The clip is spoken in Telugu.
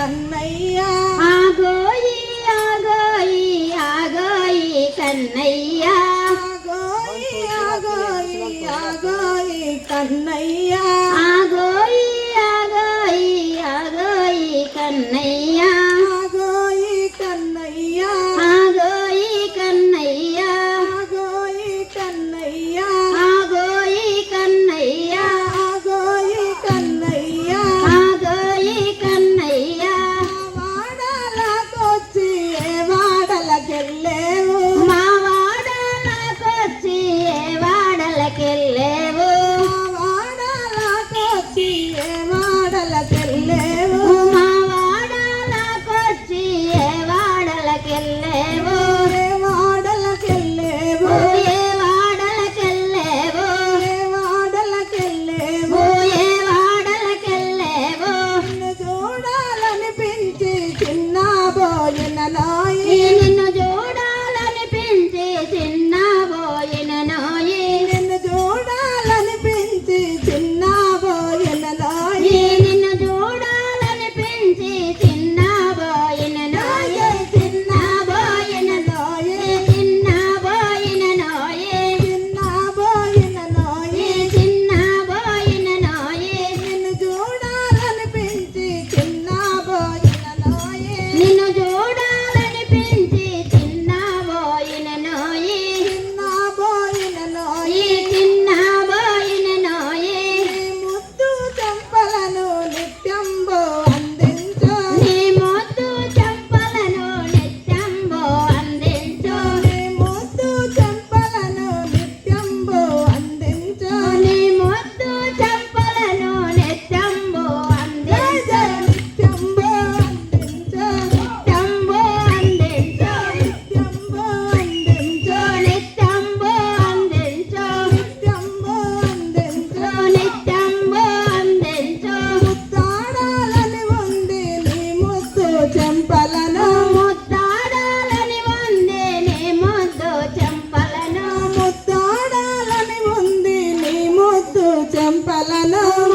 కన్నయ్య. ఆగోయి ఆగోయి ఆగోయి కన్నయ్య. ఆగోయి ఆగోయి ఆగోయి కన్నయ్య. I la.